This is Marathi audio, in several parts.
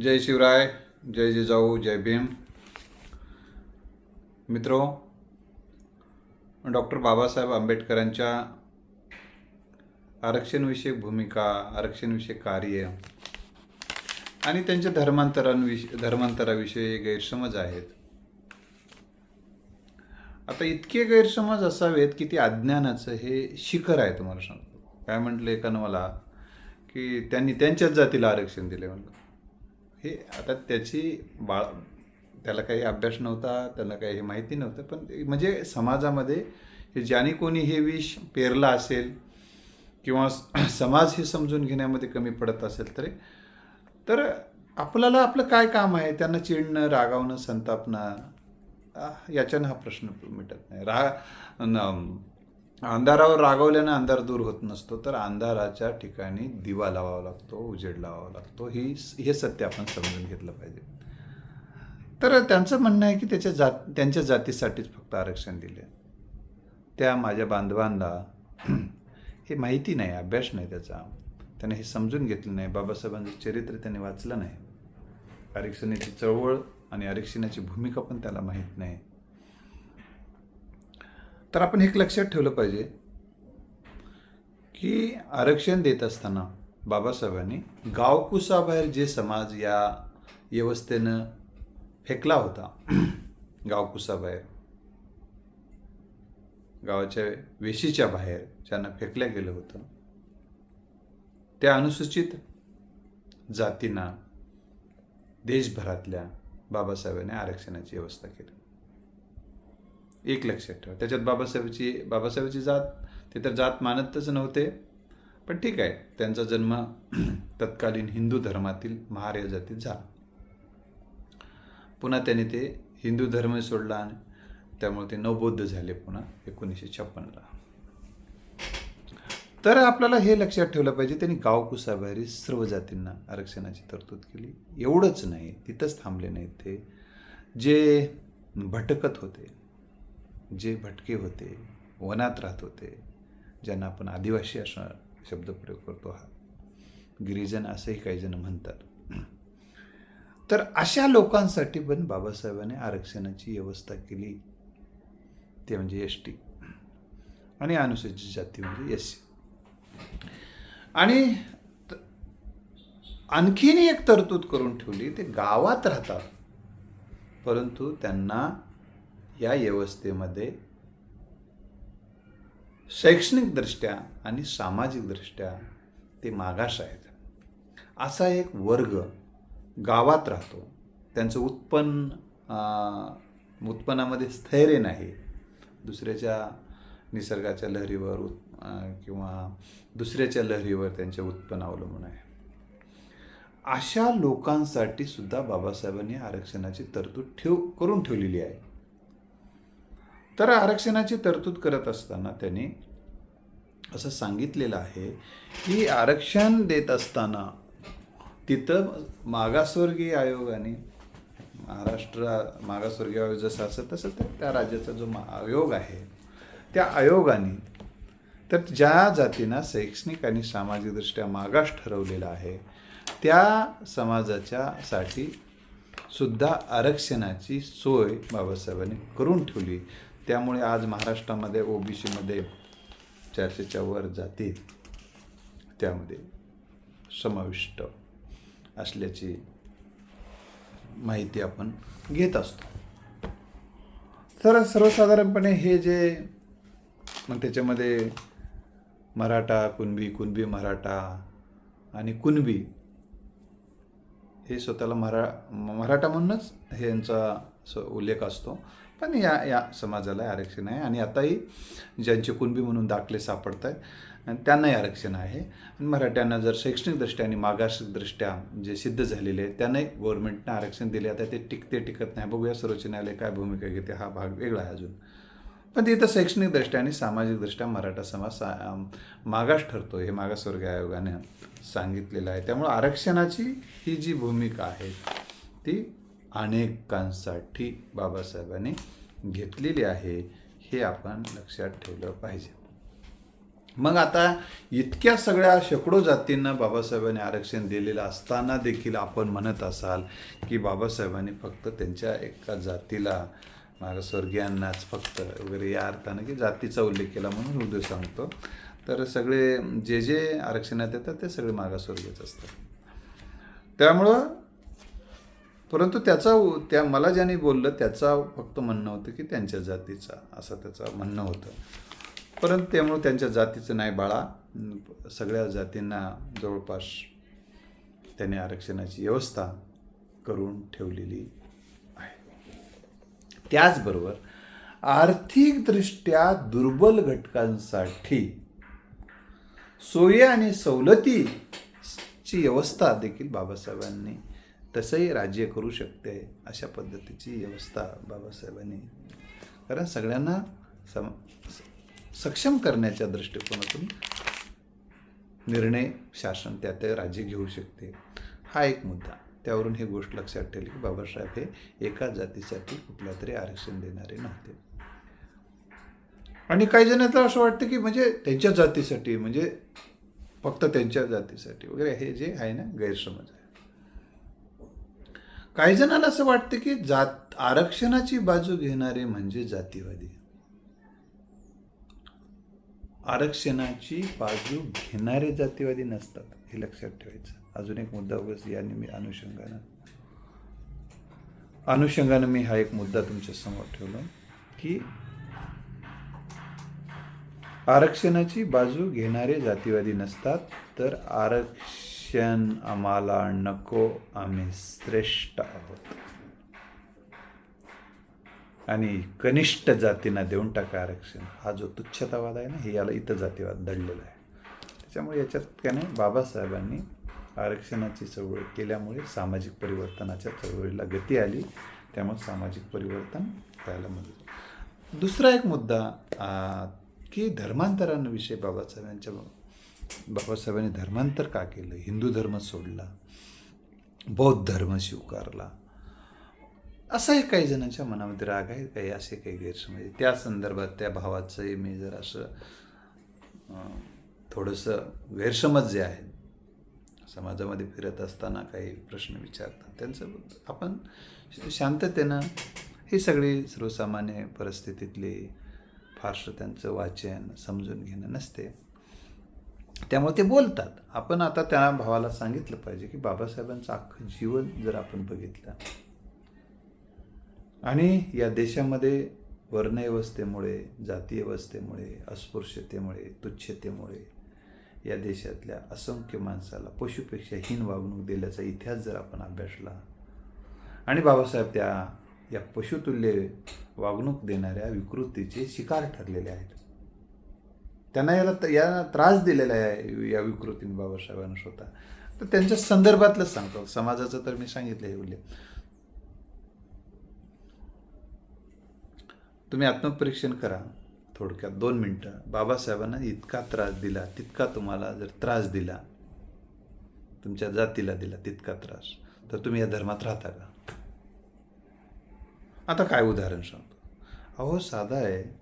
जय शिवराय जय जिजाऊ जय भीम. मित्रो डॉक्टर बाबासाहेब आंबेडकरांच्या आरक्षणविषयक भूमिका आरक्षणविषयक कार्य आणि त्यांच्या धर्मांतरांविषयी धर्मांतराविषयी गैरसमज आहेत. आता इतके गैरसमज असावेत की ते अज्ञानाचं हे शिखर आहे तुम्हाला सांगतो. काय म्हटलं एकानं मला? की त्यांनी त्यांच्याच जातीला आरक्षण दिले म्हणलं. हे आता त्याची बाळ त्याला काही अभ्यास नव्हता त्याला काही हे माहिती नव्हतं पण म्हणजे समाजामध्ये हे ज्याने कोणी हे विष पेरलं असेल किंवा समाज हे समजून घेण्यामध्ये कमी पडत असेल तरी तर आपल्याला आपलं काय काम आहे? त्यांना चिडणं रागावणं संतापणं याच्यानं हा प्रश्न मिटत नाही. रा अंधारावर रागवल्याने अंधार दूर होत नसतो तर अंधाराच्या ठिकाणी दिवा लावावा लागतो उजेड लावावा लागतो. ही हे सत्य आपण समजून घेतलं पाहिजे. तर त्यांचं म्हणणं आहे की त्याच्या जात त्यांच्या जातीसाठीच फक्त आरक्षण दिले त्या माझ्या बांधवांना हे माहिती नाही अभ्यास नाही त्याचा. त्याने हे समजून घेतलं नाही. बाबासाहेबांचं चरित्र त्याने वाचलं नाही. आरक्षणाची चळवळ आणि आरक्षणाची भूमिका पण त्याला माहीत नाही. तर आपण एक लक्षात ठेवलं पाहिजे की आरक्षण देत असताना बाबासाहेबांनी गावकुसाबाहेर जे समाज या व्यवस्थेनं फेकला होता गावकुसाबाहेर गावाच्या वेशीच्या बाहेर ज्यांना फेकल्या गेलं होतं त्या अनुसूचित जातींना देशभरातल्या बाबासाहेबांनी आरक्षणाची व्यवस्था केली. एक लक्षात ठेवा. त्याच्यात बाबासाहेबची बाबासाहेबची जात ते तर जात मानतच नव्हते. पण ठीक आहे त्यांचा जन्म तत्कालीन हिंदू धर्मातील महार्य जातीत झाला. पुन्हा त्यांनी ते हिंदू धर्म सोडला आणि त्यामुळे ते नवबौद्ध झाले पुन्हा एकोणीसशे छप्पनला. तर आपल्याला हे लक्षात ठेवलं पाहिजे त्यांनी गावकुसाबाहेरील सर्व जातींना आरक्षणाची तरतूद केली. एवढंच नाही तिथंच थांबले नाहीत ते. जे भटकत होते जे भटके होते वनात राहत होते ज्यांना आपण आदिवासी असा शब्द प्रयोग करतो हा. गिरिजन असंही काही जण म्हणतात. तर अशा लोकांसाठी पण बाबासाहेबांनी आरक्षणाची व्यवस्था केली. ते म्हणजे एस टी. आणि अनुसूचित जाती म्हणजे एस सी. आणि आणखीन एक तरतूद करून ठेवली ते गावात राहतात. परंतु त्यांना या व्यवस्थेमध्ये शैक्षणिकदृष्ट्या आणि सामाजिकदृष्ट्या ते मागास आहेत. असा एक वर्ग गावात राहतो. त्यांचं उत्पन्न उत्पन्नामध्ये स्थैर्य नाही. दुसऱ्याच्या निसर्गाच्या लहरीवर उत् किंवा दुसऱ्याच्या लहरीवर त्यांचे उत्पन्न अवलंबून आहे. अशा लोकांसाठी सुद्धा बाबासाहेबांनी आरक्षणाची तरतूद ठेव करून ठेवलेली आहे. तर आरक्षणाची तरतूद करत असताना त्यांनी असं सांगितलेलं आहे की आरक्षण देत असताना तिथं मागासवर्गीय आयोगाने महाराष्ट्र मागासवर्गीय आयोग जसं असं तसं तर त्या राज्याचा जो आयोग आहे त्या आयोगाने तर ज्या जातींना शैक्षणिक आणि सामाजिकदृष्ट्या मागास ठरवलेला आहे त्या समाजाच्या साठी सुद्धा आरक्षणाची सोय बाबासाहेबांनी करून ठेवली. त्यामुळे आज महाराष्ट्रामध्ये ओबीसीमध्ये चारशेच्या वर जाती त्यामध्ये समाविष्ट असल्याची माहिती आपण घेत असतो. तर सर्वसाधारणपणे हे जे मग त्याच्यामध्ये मराठा कुणबी कुणबी मराठा आणि कुणबी हे स्वतःला मरा मराठा म्हणूनच हे यांचा उल्लेख असतो. पण या या समाजाला आरक्षण आहे. आणि आताही ज्यांचे कुणबी म्हणून दाखले सापडत आहेत आणि त्यांनाही आरक्षण आहे. आणि मराठ्यांना जर शैक्षणिकदृष्ट्या आणि मागासदृष्ट्या जे सिद्ध झालेले आहेत त्यांनाही गव्हर्नमेंटनं आरक्षण दिले. आता ते टिकते टिकत नाही. बघूया सर्वोच्च न्यायालय काय भूमिका घेते. हा भाग वेगळा आहे अजून. पण तिथं शैक्षणिकदृष्ट्या आणि सामाजिकदृष्ट्या मराठा समाज सा मागास ठरतो हे मागासवर्गीय आयोगाने सांगितलेलं आहे. त्यामुळं आरक्षणाची ही जी भूमिका आहे ती अनेकांसाठी बाबासाहेबांनी घेतलेली आहे हे आपण लक्षात ठेवलं पाहिजे. मग आता इतक्या सगळ्या शेकडो जातींना बाबासाहेबांनी आरक्षण दिलेलं असताना देखील आपण म्हणत असाल की बाबासाहेबांनी फक्त त्यांच्या एका जातीला मागासवर्गीयांनाच फक्त वगैरे या अर्थानं की जातीचा उल्लेख केला म्हणून उद्योग सांगतो. तर सगळे जे जे आरक्षणात येतात ते सगळे मागासवर्गीयच असतात. त्यामुळं परंतु त्याचा त्या मला ज्याने बोललं त्याचा फक्त म्हणणं होतं की त्यांच्या जातीचा असं त्याचं म्हणणं होतं. परंतु त्यामुळे त्यांच्या जातीचं नाही बाळा. सगळ्या जातींना जवळपास त्याने आरक्षणाची व्यवस्था करून ठेवलेली आहे. त्याचबरोबर आर्थिकदृष्ट्या दुर्बल घटकांसाठी सोयी आणि सवलतीची व्यवस्था देखील बाबासाहेबांनी तसंही राज्य करू शकते अशा पद्धतीची व्यवस्था बाबासाहेबांनी. कारण सगळ्यांना सम सक्षम करण्याच्या दृष्टिकोनातून निर्णय शासन त्या त्या राज्य घेऊ शकते. हा एक मुद्दा. त्यावरून ही गोष्ट लक्षात ठेवली की बाबासाहेब हे एका जातीसाठी कुठल्या तरी आरक्षण देणारे नव्हते. आणि काही जणांना असं वाटतं की म्हणजे त्यांच्या जातीसाठी म्हणजे फक्त त्यांच्या जातीसाठी वगैरे हे जे आहे ना गैरसमज आहे. काही जणांना असं वाटतं की जात आरक्षणाची बाजू घेणारे म्हणजे जातीवादी. आरक्षणाची बाजू घेणारे जातीवादी नसतात हे लक्षात ठेवायचं. अजून एक मुद्दा उगाच या मी अनुषंगानं अनुषंगानं मी हा एक मुद्दा तुमच्यासमोर ठेवला की आरक्षणाची बाजू घेणारे जातीवादी नसतात तर आरक्ष क्षण आम्हाला नको आम्ही श्रेष्ठ आहोत आणि कनिष्ठ जातींना देऊन टाका आरक्षण. हा जो तुच्छतावाद आहे ना हे याला इथं जातीवाद दडलेला आहे. त्याच्यामुळे याच्यात काय नाही बाबासाहेबांनी आरक्षणाची चळवळ केल्यामुळे सामाजिक परिवर्तनाच्या चळवळीला गती आली. त्यामुळे सामाजिक परिवर्तन करायला मदत दुसरा एक मुद्दा आ, की धर्मांतरांविषयी बाबासाहेबांच्या बाबासाहेबांनी धर्मांतर का केलं? हिंदू धर्म सोडला बौद्ध धर्म स्वीकारला. असाही काही जणांच्या मनामध्ये राग आहे काही असे काही गैरसमज त्या संदर्भात त्या भावाचंही मी जर असं थोडंसं गैरसमज जे आहे समाजामध्ये फिरत असताना काही प्रश्न विचारतात त्यांचं आपण शांततेनं ही सगळी सर्वसामान्य परिस्थितीतली फारसं त्यांचं वाचन समजून घेणं नसते. त्यामुळे ते बोलतात. आपण आता त्या भावाला सांगितलं पाहिजे की बाबासाहेबांचं अख्खं जीवन जर आपण बघितलं आणि या देशामध्ये वर्णव्यवस्थेमुळे जातीयवस्थेमुळे अस्पृश्यतेमुळे तुच्छतेमुळे या देशातल्या असंख्य माणसाला पशुपेक्षा हीन वागणूक दिल्याचा इतिहास जर आपण अभ्यासला आणि बाबासाहेब त्या या पशुतुल्य वागणूक देणाऱ्या विकृतीचे शिकार ठरलेले आहेत. त्यांना याला या त्रास दिलेला आहे या विकृतीने बाबासाहेबांना स्वतः. तर त्यांच्या संदर्भातलंच सांगतो. समाजाचं तर मी सांगितलं हे उल्लेख. तुम्ही आत्मपरीक्षण करा थोडक्यात दोन मिनटं. बाबासाहेबांना इतका त्रास दिला तितका तुम्हाला जर त्रास दिला तुमच्या जातीला दिला तितका त्रास तर तुम्ही या धर्मात राहता का? आता काय उदाहरण सांगतो. अहो साधा आहे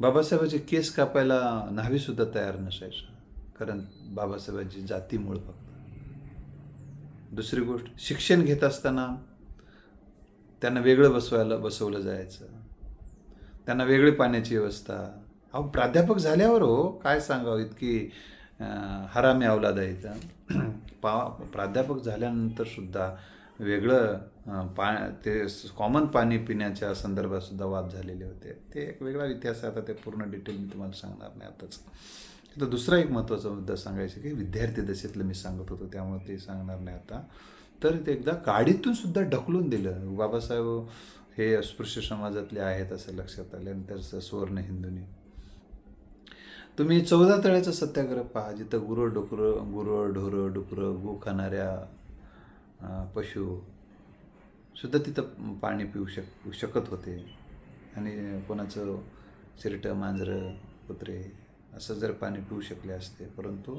बाबासाहेबाचे केस कापायला न्हावीसुद्धा तयार नसायचं. कारण बाबासाहेबांची जातीमुळे फक्त. दुसरी गोष्ट शिक्षण घेत असताना त्यांना वेगळं बसवायला बसवलं जायचं. त्यांना वेगळी पाण्याची व्यवस्था. अहो प्राध्यापक झाल्यावर हो काय सांगावं इतकी हरामी अवलाद इथं पा प्राध्यापक झाल्यानंतर सुद्धा वेगळं पा ते कॉमन पाणी पिण्याच्या संदर्भातसुद्धा वाद झालेले होते. ते एक वेगळा इतिहास आहे. आता ते पूर्ण डिटेल मी तुम्हाला सांगणार नाही आताच. तर दुसरा एक महत्त्वाचा मुद्दा सांगायचा की विद्यार्थी दशेतलं मी सांगत होतो त्यामुळे ते सांगणार नाही आता. तर ते एकदा गाडीतून सुद्धा ढकलून दिलं. बाबासाहेब हे अस्पृश्य समाजातले आहेत असं लक्षात आलं. नंतर सुवर्ण हिंदूंनी. तुम्ही चौदा तळ्याचा सत्याग्रह पहा. जिथं गुरं डुकरं गुरं ढोरं डुकरं गो खाणाऱ्या पशु सुद्धा तिथं पाणी पिऊ शक शकत होते. आणि कोणाचं चिरटं मांजरं कुत्रे असं जर पाणी पिऊ शकले असते. परंतु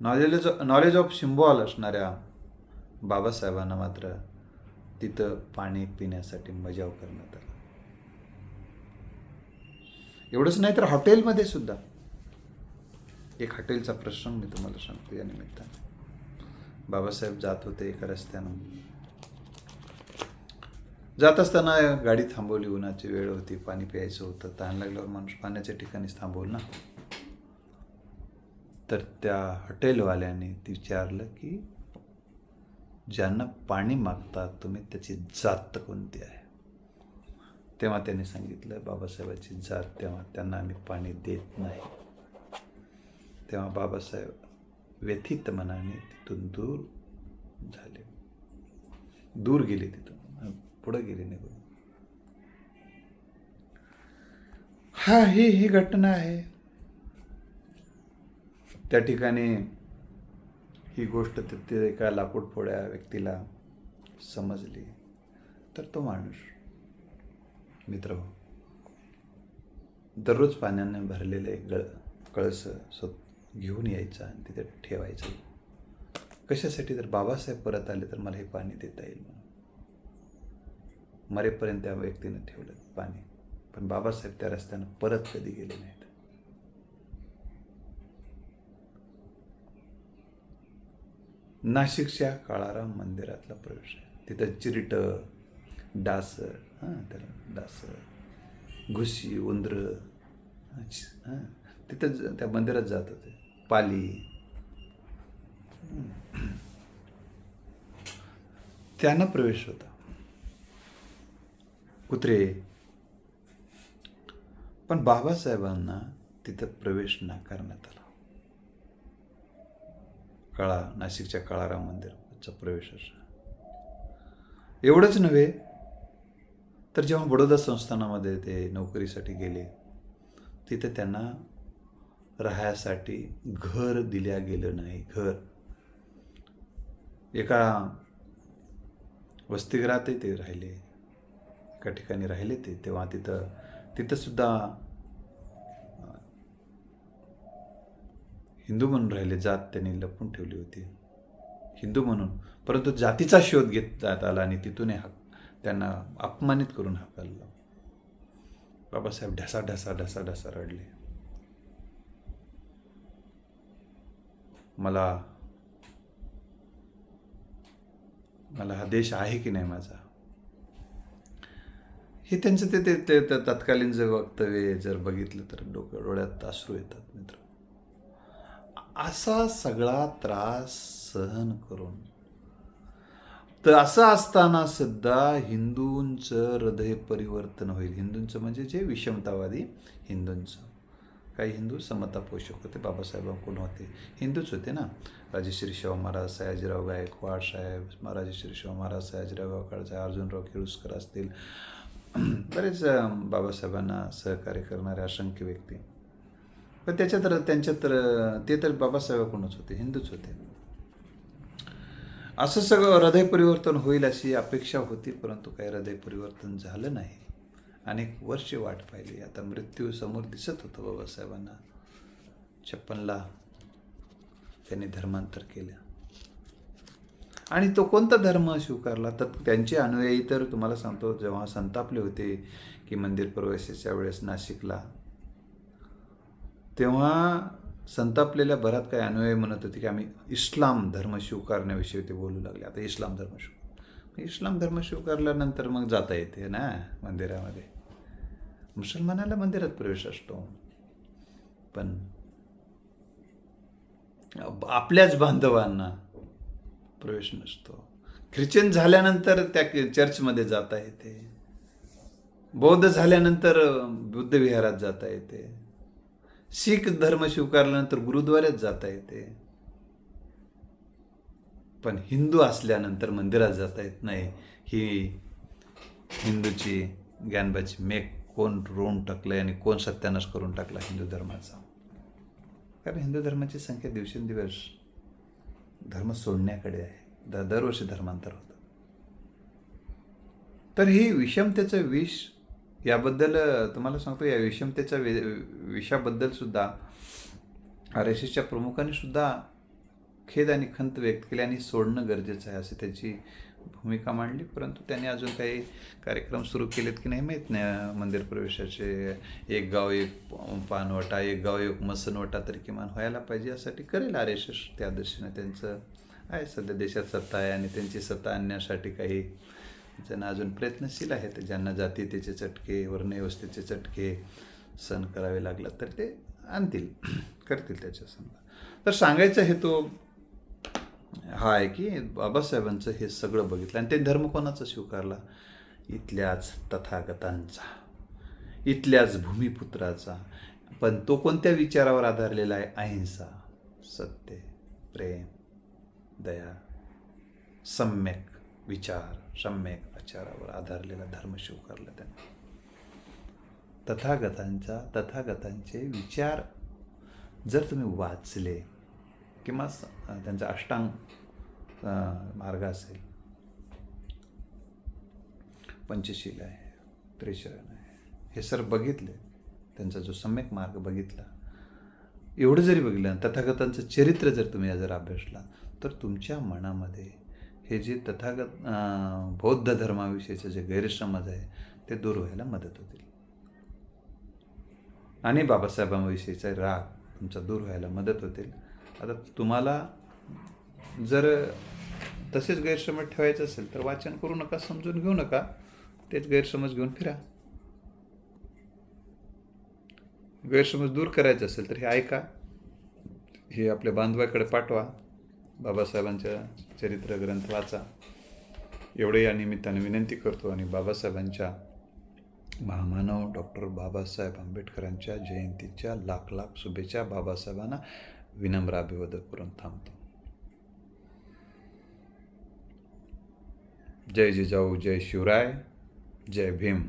नॉलेज नॉलेज ऑफ सिम्बॉल असणाऱ्या बाबासाहेबांना मात्र तिथं पाणी पिण्यासाठी मजाव करण्यात आला. एवढंच नाही तर हॉटेलमध्ये सुद्धा. एक हॉटेलचा प्रसंग मी तुम्हाला सांगतो या निमित्ताने. बाबासाहेब जात होते एका रस्त्यानं. जात असताना गाडी थांबवली उन्हाची वेळ होती पाणी प्यायचं होतं तहान लागल्यावर माणूस पाण्याच्या ठिकाणीच थांबवलं ना? तर त्या हॉटेलवाल्याने विचारलं की ज्यांना पाणी मागतात तुम्ही त्याची जात कोणती आहे? तेव्हा त्यांनी सांगितलं बाबासाहेबाची जात तेव्हा त्यांना आम्ही पाणी देत नाही. तेव्हा बाबासाहेब व्यथित मनाने तिथून दूर झाले. दूर गेले तिथून. पुढं गेले निघून हा ही ही घटना आहे. त्या ठिकाणी ही गोष्ट तिथे एका लाकूड फोड्या व्यक्तीला समजली. तर तो माणूस मित्र हो, दररोज पाण्याने भरलेले गळ कळस स्व घेऊन यायचा आणि तिथे ठेवायचं. कशासाठी तर बाबासाहेब परत आले तर मला हे पाणी देता येईल म्हणून. मरेपर्यंत त्या व्यक्तीनं ठेवलं पाणी. पण बाबासाहेब त्या रस्त्यानं परत कधी गेले नाहीत. नाशिकच्या काळाराम मंदिरातला प्रवेश आहे. तिथं चिरिट डास हां त्याला डास घुशी उंदर हां तिथं त्या मंदिरात जात होते. पाली. त्यांना प्रवेश होता. कुत्रे. पण बाबासाहेबांना तिथं प्रवेश नाकारण्यात आला. काळा नाशिकच्या काळाराम मंदिरचा प्रवेश असा. एवढंच नव्हे तर जेव्हा बडोदा संस्थानामध्ये ते नोकरीसाठी गेले तिथे त्यांना राहायसाठी घर दिल्या गेलं नाही. घर. एका वसतिगृहातही ते राहिले. एका ठिकाणी राहिले ते. तेव्हा तिथं तिथं सुद्धा हिंदू म्हणून राहिले. जात त्यांनी लपून ठेवली होती. हिंदू म्हणून. परंतु जातीचा शोध घेत जात आला आणि तिथूनही हा त्यांना अपमानित करून हाकललं. बाबासाहेब ढसा ढसा ढसा ढसा रडले. मला मला हा देश आहे की नाही माझा? हे त्यांचं ते ते ते तत्कालीन जर वक्तव्य जर बघितलं तर डोक्या डोळ्यात अश्रू येतात मित्र. असा सगळा त्रास सहन करून तर असं असताना सुद्धा हिंदूंचं हृदय परिवर्तन होईल. हिंदूंचं म्हणजे जे विषमतावादी हिंदूंचं. काही हिंदू समता पोषक होते बाबासाहेबांकडून होते. हिंदूच होते ना. राजेश्री शिवा महाराज सयाजीराव गायकवाड साहेब राजेश्री शिवा महाराज सयाजीराव गायकवाड साहेब अर्जुनराव केळुसकर असतील. बरेच बाबासाहेबांना सहकार्य करणारे असंख्य व्यक्ती. पण त्याच्यात तर त्यांच्या तर ते तर बाबासाहेबाकडूनच होते हिंदूच होते. असं सगळं हृदय परिवर्तन होईल अशी अपेक्षा होती परंतु काही हृदय परिवर्तन झालं नाही. अनेक वर्षे वाट पाहिली. आता मृत्यू समोर दिसत होतं बाबासाहेबांना. छप्पनला त्यांनी धर्मांतर केलं. आणि तो कोणता धर्म स्वीकारला? तर त्यांचे अनुयायी तर तुम्हाला सांगतो जेव्हा संतापले होते की मंदिर प्रवेशाच्या वेळेस नाशिकला तेव्हा संतापलेल्या बरात काही अनुयायी म्हणत होते की आम्ही इस्लाम धर्म स्वीकारण्याविषयी ते बोलू लागले. आता इस्लाम धर्म स्वीकार इस्लाम धर्म स्वीकारल्यानंतर मग जाता येते ना मंदिरामध्ये. मुसलमानाला मंदिरात प्रवेश असतो. पण आपल्याच बांधवांना प्रवेश नसतो. ख्रिश्चन झाल्यानंतर त्या चर्चमध्ये जाता येते. बौद्ध झाल्यानंतर बुद्ध विहारात जाता येते. शीख धर्म स्वीकारल्यानंतर गुरुद्वाऱ्यात जाता येते. पण हिंदू असल्यानंतर मंदिरात जाता येत नाही. ही हिंदूची ज्ञानबाची मेक कोण रोवून आहे आणि कोण सत्यानाश करून टाकला हिंदू धर्माचा? कारण हिंदू धर्माची संख्या दिवसेंदिवस धर्म सोडण्याकडे आहे. द दरवर्षी धर्मांतर होतं. तर ही विषमतेचं विष याबद्दल तुम्हाला सांगतो या विषमतेच्या वि विषाबद्दल सुद्धा आर एस एसच्या प्रमुखांनी सुद्धा खेद आणि खंत व्यक्त केली आणि सोडणं गरजेचं आहे असे त्याची भूमिका मांडली परंतु त्यांनी अजून काही कार्यक्रम सुरू केलेत की नाही माहीत नाही. मंदिर प्रवेशाचे एक गाव एक पानवटा एक गाव एक मसनवटा तरी किमान व्हायला पाहिजे यासाठी करेल आर एस एस त्या दृष्टीने त्यांचं आहे. सध्या देशात सत्ता आहे आणि त्यांची सत्ता आणण्यासाठी काही ज्यांना अजून प्रयत्नशील आहेत. ज्यांना जातीतेचे चटके वर्णव्यवस्थेचे चटके सहन करावे लागला तर ते आणतील करतील त्याच्या समजा तर सांगायचा हेतू हा आहे की बाबासाहेबांचं हे सगळं बघितलं आणि ते धर्म कोणाचा स्वीकारला? इथल्याच तथागतांचा. इथल्याच भूमिपुत्राचा. पण तो कोणत्या विचारावर आधारलेला आहे? अहिंसा सत्य प्रेम दया सम्यक विचार सम्यक आचारावर आधारलेला धर्म स्वीकारला त्याने. तथागतांचा तथागतांचे विचार जर तुम्ही वाचले किंवा त्यांचा अष्टांग मार्ग असेल. पंचशील आहे त्रिशरण आहे. हे सर बघितले त्यांचा जो सम्यक मार्ग बघितला. एवढं जरी बघितलं तथागतांचं चरित्र जर तुम्ही जर अभ्यासला तर तुमच्या मनामध्ये हे जे तथागत बौद्ध धर्माविषयीचे जे गैरसमज आहे ते दूर व्हायला मदत होतील. आणि बाबासाहेबांविषयीचा राग तुमचा दूर व्हायला मदत होतील. आता तुम्हाला जर तसेच गैरसमज ठेवायचं असेल तर वाचन करू नका समजून घेऊ नका. तेच गैरसमज घेऊन फिरा. गैरसमज दूर करायचं असेल तर हे ऐका. हे आपल्या बांधवाकडे पाठवा. बाबासाहेबांच्या चरित्र ग्रंथ वाचा. एवढे या निमित्ताने विनंती करतो आणि बाबासाहेबांच्या महामानव डॉक्टर बाबासाहेब आंबेडकरांच्या जयंतीच्या लाख लाख शुभेच्छा बाबासाहेबांना. विनम्र अभिवादन करून थांबतो. जय जिजाऊ जय शिवराय जय भीम.